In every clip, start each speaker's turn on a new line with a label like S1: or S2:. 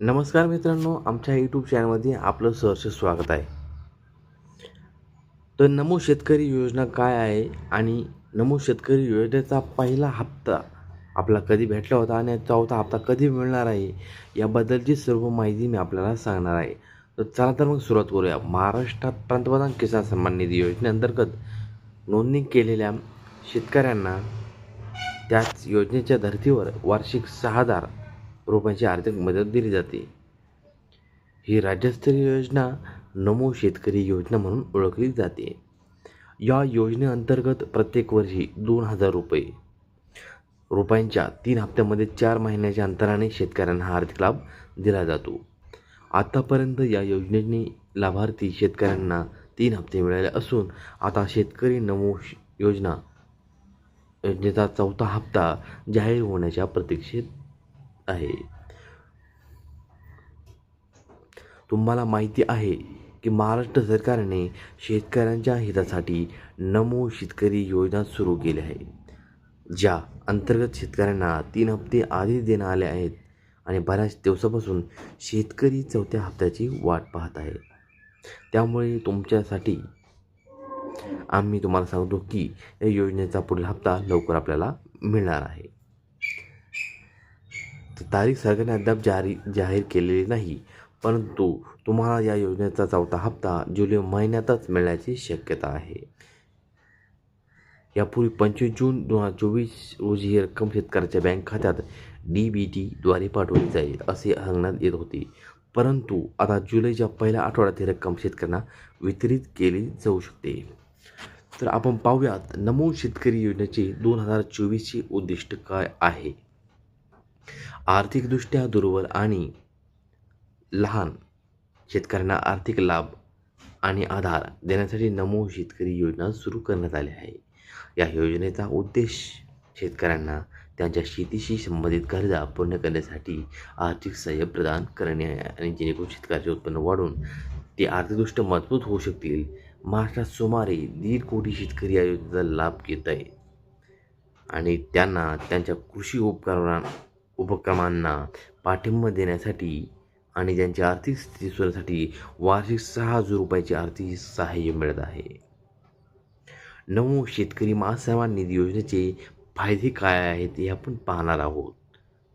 S1: नमस्कार मित्रांनो आमच्या यूट्यूब चॅनलमध्ये आपलं सहर्ष स्वागत आहे. तर नमो शेतकरी योजना काय आहे आणि नमो शेतकरी योजनेचा पहिला हप्ता आपला कधी भेटला होता आणि चौथा हप्ता कधी मिळणार आहे याबद्दलची सर्व माहिती मी आपल्याला सांगणार आहे. तर चला तर मग सुरुवात करूया. महाराष्ट्रात पंतप्रधान किसान सन्मान निधी योजनेअंतर्गत नोंदणी केलेल्या शेतकऱ्यांना त्याच योजनेच्या धर्तीवर वार्षिक सहा हजार रुपयांची आर्थिक मदत दिली जाते. ही राज्यस्तरीय योजना नमो शेतकरी योजना म्हणून ओळखली जाते. या योजनेअंतर्गत प्रत्येक वर्षी दोन हजार रुपये रुपयांच्या तीन हप्त्यामध्ये चार महिन्याच्या अंतराने शेतकऱ्यांना हा आर्थिक लाभ दिला जातो. आतापर्यंत या योजनेने लाभार्थी शेतकऱ्यांना तीन हप्ते मिळाले असून आता शेतकरी नमो श- योजना योजनेचा चौथा हप्ता जाहीर होण्याच्या प्रतीक्षेत आहे. तुम्हाला माहिती आहे की महाराष्ट्र सरकारने शेतकऱ्यांच्या हितासाठी नमो शेतकरी योजना सुरू केली आहे ज्या अंतर्गत शेतकऱ्यांना तीन हप्ते आधी देण्यात आले आहेत आणि बऱ्याच दिवसापासून शेतकरी चौथ्या हप्त्याची वाट पाहत आहे. त्यामुळे तुमच्यासाठी आम्ही तुम्हाला सांगतो की या योजनेचा पुढील हप्ता लवकर आपल्याला मिळणार आहे. तारीख सरकारने अद्याप जारी जाहीर केलेली नाही. परंतु तुम्हाला या योजनेचा चौथा हप्ता जुलै महिन्यातच मिळण्याची शक्यता आहे. यापूर्वी पंचवीस जून दोन हजार चोवीस रोजी ही रक्कम शेतकऱ्याच्या बँक खात्यात डी बी टीद्वारे पाठवली जाईल असे सांगण्यात येत होते. परंतु आता जुलैच्या पहिल्या आठवड्यात ही रक्कम शेतकऱ्यांना वितरित केली जाऊ शकते. तर आपण पाहूयात नमो शेतकरी योजनेचे दोन हजार चोवीसचे उद्दिष्ट काय आहे? आर्थिकदृष्ट्या दुर्बल आणि लहान शेतकऱ्यांना आर्थिक लाभ आणि आधार देण्यासाठी नमो शेतकरी योजना सुरू करण्यात आली आहे. या योजनेचा उद्देश शेतकऱ्यांना त्यांच्या शेतीशी संबंधित गरजा पूर्ण करण्यासाठी आर्थिक सहाय्य प्रदान करणे आणि जेणेकरून शेतकऱ्याचे उत्पन्न वाढून ते आर्थिकदृष्ट्या मजबूत होऊ शकतील. महाराष्ट्रात सुमारे दीड कोटी शेतकरी या योजनेचा लाभ घेत आहे आणि त्यांना त्यांच्या कृषी उपकरणा उपक्रमांना पाठिंबा देण्यासाठी आणि त्यांची आर्थिक स्थिती सुधारण्यासाठी वार्षिक सहा हजार रुपयाचे आर्थिक सहाय्य मिळत आहे. नऊ शेतकरी महासन्मान निधी योजनेचे फायदे काय आहेत हे आपण पाहणार आहोत.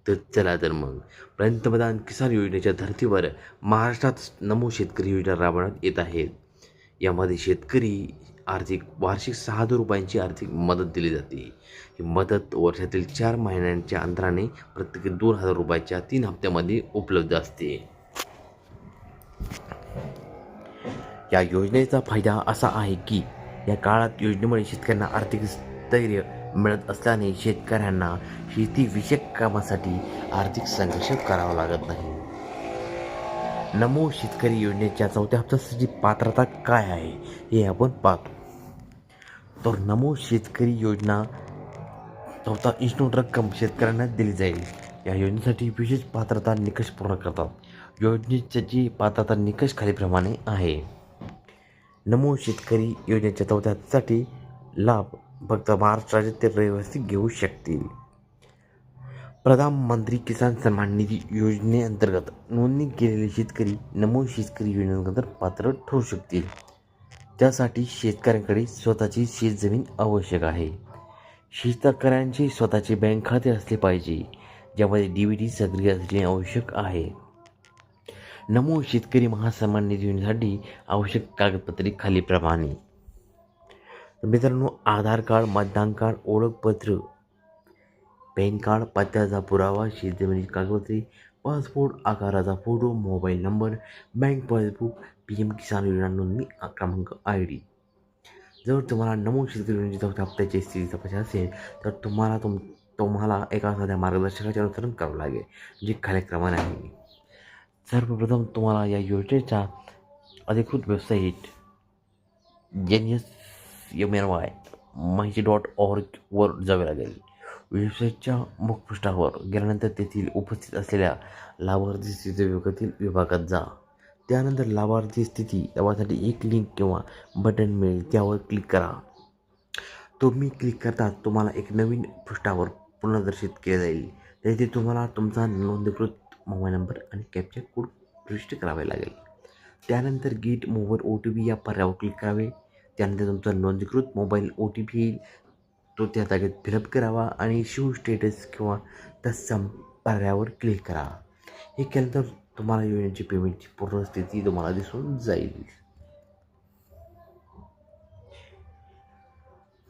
S1: तर चला तर मग पंतप्रधान किसान योजनेच्या धर्तीवर महाराष्ट्रात नमो शेतकरी योजना राबवण्यात येत आहेत. यामध्ये शेतकरी आर्थिक वार्षिक सहा हजार रुपयांची आर्थिक मदत दिली जाते. ही मदत वर्षातील चार महिन्यांच्या अंतराने प्रत्येकी दोन हजार रुपयाच्या तीन हप्त्यामध्ये उपलब्ध असते. या योजनेचा फायदा असा आहे की या काळात योजनेमुळे शेतकऱ्यांना आर्थिक स्थैर्य मिळत असल्याने शेतकऱ्यांना शेतीविषयक कामासाठी आर्थिक संघर्ष करावा लागत नाही. नमो शेतकरी योजनेच्या चौथ्या हप्त्यासाठी पात्रता काय आहे हे आपण पाहतो. तर नमो शेतकरी योजना. चौथा इन्स्टंट रक्कम शेतकऱ्यांना दिली जाईल. या योजनेसाठी विशेष पात्रता निकष पूर्ण करतात. योजनेची पात्रता निकष खालीप्रमाणे आहे. नमो शेतकरी योजनेच्या चौथ्यासाठी लाभ फक्त महाराष्ट्र राज्यातील रहिवासी घेऊ शकतील. प्रधानमंत्री किसान सन्मान निधी योजनेअंतर्गत नोंदणी केलेले शेतकरी नमो शेतकरी योजनेअंतर्गत पात्र ठरू शकतील. त्यासाठी शेतकऱ्यांकडे स्वतःची शेतजमीन आवश्यक आहे. शेतकऱ्यांचे स्वतःचे बँक खाते असले पाहिजे ज्यामध्ये डी व्ही डी सक्रिय असणे आवश्यक आहे. नमो शेतकरी महासन्मान निधीसाठी आवश्यक कागदपत्रे खालीप्रमाणे मित्रांनो आधार कार्ड मतदान कार्ड ओळखपत्र पॅन कार्ड पत्त्याचा पुरावा शेतजमिनीची कागदपत्रे पासपोर्ट आकाराचा photo mobile number bank passbook P M Kisan योजना नोंदणी क्रमांक आय डी. जर तुम्हाला नमो शेतकरी योजनेची चौथ्या हप्त्याची स्थिती तपासायची असेल तर तुम्हाला तुम तुम्हाला एका साध्या मार्गदर्शकाचे अनुसरण करावं लागेल जे खालीलप्रमाणे आहे. सर्वप्रथम तुम्हाला या योजनेच्या अधिकृत website N S M N Y माहिती डॉट ऑर्गवर जावे लागेल. वेबसाईटच्या मुखपृष्ठावर गेल्यानंतर तेथील उपस्थित असलेल्या लाभार्थी स्थिती विभागातील विभागात जा. त्यानंतर लाभार्थी स्थिती लाभासाठी एक लिंक किंवा बटन मिळेल त्यावर क्लिक करा. तुम्ही क्लिक करता तुम्हाला एक नवीन पृष्ठावर पुनर्दर्शित केले जाईल. तेथे तुम्हाला तुमचा नोंदणीकृत मोबाईल नंबर आणि कॅप्चर कोड प्रविष्ट करावे लागेल. त्यानंतर get mobile O T P या पर्यावर क्लिक करावे. त्यानंतर तुमचा नोंदणीकृत मोबाईल ओ टी पी येईल. तो त्या जागेत फिलअप करावा आणि शिव स्टेटस किंवा तत्सम पर्यायावर क्लिक करा. हे केल्यानंतर तुम्हाला योजनेची पेमेंटची पूर्ण स्थिती तुम्हाला दिसून जाईल.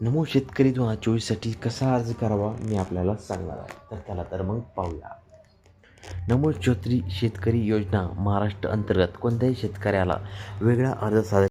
S1: नमो शेतकरी दोन हजार चोवीससाठी कसा अर्ज करावा मी आपल्याला सांगणार आहे. तर त्याला तर मग पाहूया. नमो चोत्री शेतकरी योजना महाराष्ट्र अंतर्गत कोणत्याही शेतकऱ्याला वेगळा अर्ज सादर